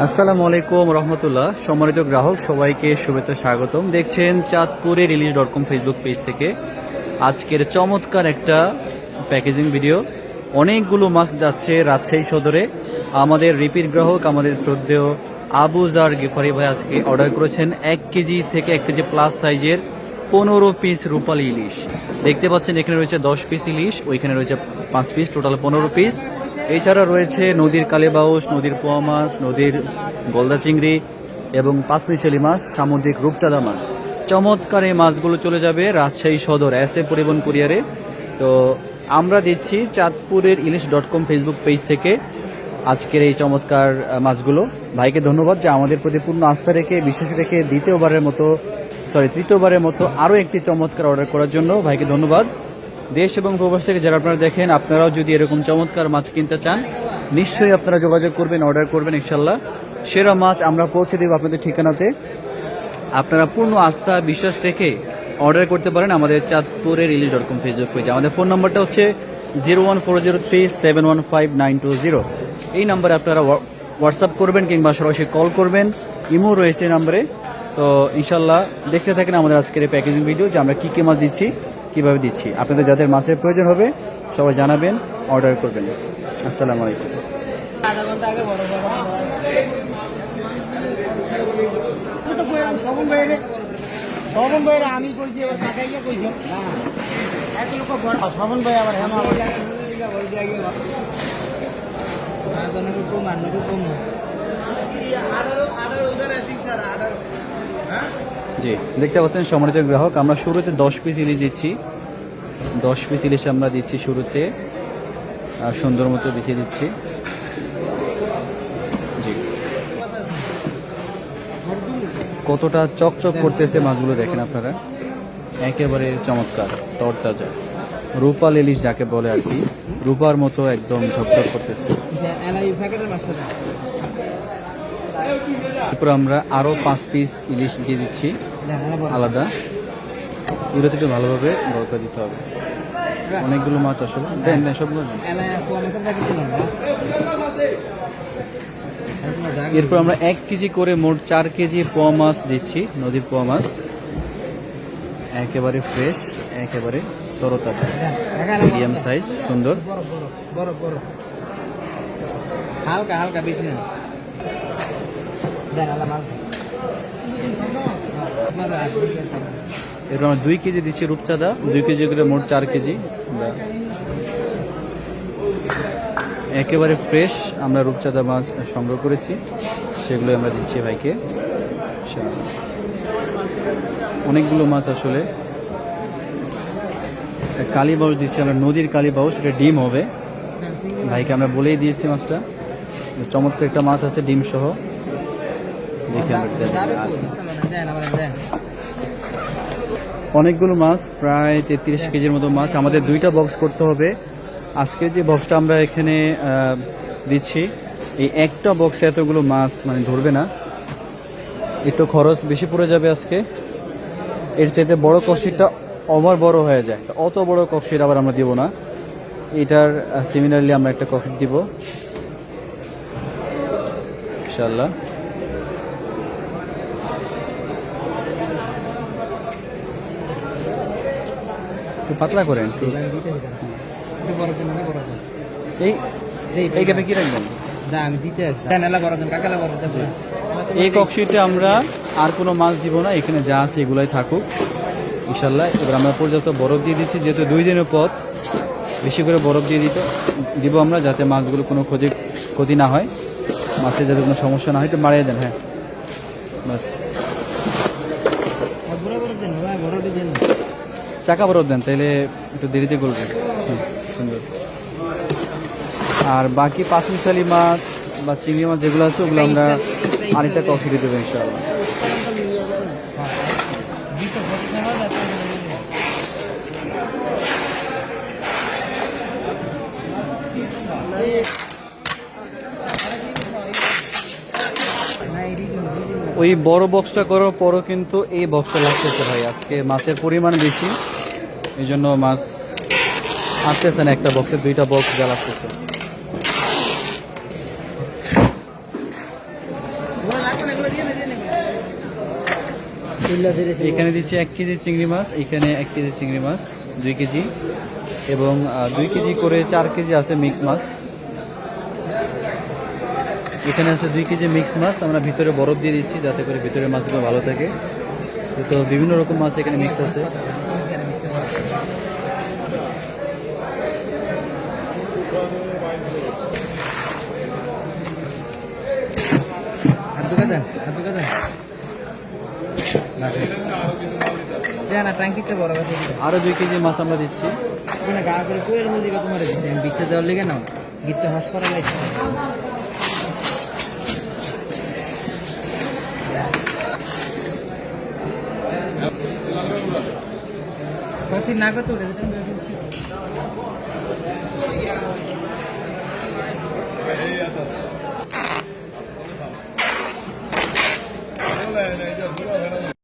আসসালামু আলাইকুম রহমতুল্লাহ। সম্মানিত গ্রাহক, সবাইকে শুভেচ্ছা স্বাগতম। দেখছেন চাঁদপুরের রিলিজ ডট কম ফেসবুক পেজ থেকে। আজকের চমৎকার একটা প্যাকেজিং ভিডিও অনেকগুলো মাছ যাচ্ছে রাজশাহী সদরে। আমাদের রিপিট গ্রাহক, আমাদের শ্রদ্ধেয় আবু জার গিফারি ভাই আজকে অর্ডার করেছেন এক কেজি থেকে এক কেজি প্লাস সাইজের পনেরো পিস রূপালী ইলিশ। দেখতে পাচ্ছেন এখানে রয়েছে দশ পিস ইলিশ, ওইখানে রয়েছে পাঁচ পিস টোটাল পনেরো পিস এছাড়া রয়েছে নদীর কালেবাউস, নদীর পোয়া মাছ, নদীর গলদা চিংড়ি এবং পাঁচমিশালি মাছ, সামুদ্রিক রূপচাঁদা মাছ। চমৎকার এই মাছগুলো চলে যাবে রাজশাহী সদর এস এ পরিবহন কুরিয়ারে। তো আমরা দিচ্ছি চাঁদপুরের Ilish dot com Facebook page থেকে আজকের এই চমৎকার মাছগুলো। ভাইকে ধন্যবাদ যে আমাদের প্রতি পূর্ণ আস্থা রেখে, বিশ্বাস রেখে দ্বিতীয়বারের মতো সরি তৃতীয়বারের মতো আরও একটি চমৎকার অর্ডার করার জন্য। ভাইকে ধন্যবাদ। দেশ এবং প্রবাস থেকে যারা আপনারা দেখেন, আপনারাও যদি এরকম চমৎকার মাছ কিনতে চান, নিশ্চয়ই আপনারা যোগাযোগ করবেন অর্ডার করবেন ইনশাল্লাহ সেরা মাছ আমরা পৌঁছে দেব আপনাদের ঠিকানাতে। আপনারা পূর্ণ আস্থা, বিশ্বাস রেখে অর্ডার করতে পারেন আমাদের চাঁদপুরের ইলিশ ডট কম ফেসবুক পেজে আমাদের ফোন নম্বরটা হচ্ছে zero one four zero three seven one five nine two zero এই নাম্বারে আপনারা হোয়াটসঅ্যাপ করবেন কিংবা সরাসরি কল করবেন। ইমো রয়েছে নাম্বারে তো ইনশাল্লাহ দেখতে থাকেন আমাদের আজকের এই প্যাকেজিং ভিডিও যে আমরা কী কী মাছ দিচ্ছি। কীভাবে দিচ্ছি আপনাদের যাদের মাছের প্রয়োজন হবে সবাই জানাবেন অর্ডার করবেন আসসালামু আলাইকুম আমি কইছি এবার কইছি এক লোক সবন ভাই আবার আদনের কম আন্নের কম জি, দেখতে পাচ্ছেন সম্মানিত গ্রাহক, আমরা শুরুতে দশ পিস ইলিশ দিচ্ছি। দশ পিস ইলিশ আমরা দিচ্ছি শুরুতে। আর সুন্দর মতো বিছিয়ে দিচ্ছি জি। কতটা চকচক করতেছে মাছগুলো দেখেন আপনারা। একেবারে চমৎকার, তরতাজা। রূপাল ইলিশ যাকে বলে আর কি, রূপার মতো একদম ঝকঝক করতেছে। এরপর আমরা আরও পাঁচ পিস ইলিশ দিয়ে দিচ্ছি। আলাদা। এগুলোতে একটু ভালোভাবে বরকা দিতে হবে। অনেকগুলো মাছ আসলে। দেন সবগুলো এরপর আমরা এক কেজি করে মোট চার কেজি পোয়া মাছ দিচ্ছি, নদীর পোয়া মাছ। একেবারে ফ্রেশ একেবারে তরতাজা। মিডিয়াম সাইজ সুন্দর। হালকা হালকা, বেশি না দেন আলা মাছ আপনারা এরপর আমরা দুই কেজি দিচ্ছি রূপচাঁদা, দুই কেজি করে মোট চার কেজি। একেবারে ফ্রেশ আমরা রূপচাঁদা মাছ সংগ্রহ করেছি। সেগুলো আমরা দিচ্ছি ভাইকে। অনেকগুলো মাছ আসলে। কালী বাউস দিচ্ছি আমরা, নদীর কালী বাউস এটা ডিম হবে। ভাইকে আমরা বলেই দিয়েছি মাছটা। চমৎকার একটা মাছ আছে ডিম সহ দেখি আমরা এটা দেখি। আর দেন আবার দেন অনেকগুলো মাছ, প্রায় তেত্রিশ কেজির মতো মাছ। আমাদের দুইটা বক্স করতে হবে। আজকে যে বক্সটা আমরা এখানে দিচ্ছি, এই একটা বক্সে এতগুলো মাছ মানে ধরবে না। একটু খরচ বেশি পড়ে যাবে আজকে। এর চাইতে বড় কষিটা ওভার বড় হয়ে যায়। অত বড় কষিট আবার আমরা দিব না। এটার সিমিলারলি আমরা একটা কষিট দিব। ইনশাল্লাহ একটু পাতলা করেন এই এই গ্যাপে কি রাখবেন? এই ককশিটে আমরা আর কোনো মাছ দিব না, এখানে যা আছে এগুলাই থাকুক। ইনশাল্লাহ এবার আমরা পর্যাপ্ত বরফ দিয়ে দিচ্ছি, যেহেতু দুই দিনের পথ, বেশি করে বরফ দিয়ে দিতে দিব আমরা যাতে মাছগুলো কোনো ক্ষতি ক্ষতি না হয়। মাছের যাতে কোনো সমস্যা না হয়, একটু বাড়িয়ে দেন হ্যাঁ। চাকা বরফ দেন তাহলে একটু দেরিতে করবেন সুন্দর। আর বাকি পাঁচ মিশালি মাছ বা চিংড়ি মাছ যেগুলো আছে, ওগুলো আমরা আরেকটা কফি দিয়ে দেবো ইনশাআল্লাহ। ওই বড় বক্সটা করার পরও কিন্তু এই বক্সটা লাগতেছে ভাই, আজকে মাছের পরিমাণ বেশি। এই জন্য মাছ আসতেছে না একটা বক্সে দুইটা বক্স যা আসতেছে। এখানে দিচ্ছি এক কেজি চিংড়ি মাছ, এখানে এক কেজি চিংড়ি মাছ, দুই কেজি। এবং দুই কেজি করে চার কেজি আছে মিক্স মাছ। এখানে আছে দুই কেজি মিক্স মাছ, আমরা ভিতরে বরফ দিয়ে দিচ্ছি যাতে করে ভিতরে মাছগুলো ভালো থাকে। তো বিভিন্ন রকম মাছ এখানে মিক্স আছে। দেন আর দুটা দেন। দেন না ট্যাঙ্কিতে বড় আছে আরও দুই কেজি মাছ আমরা দিচ্ছি। ওখানে গা করে কোয়ের মধ্যে তোমার দিচ্ছি আমি বিচ্ছে দেওয়ার লেগে নাও গিটটা হাসপাতাল লাগছে কচি না 对，对，对，不用，不用。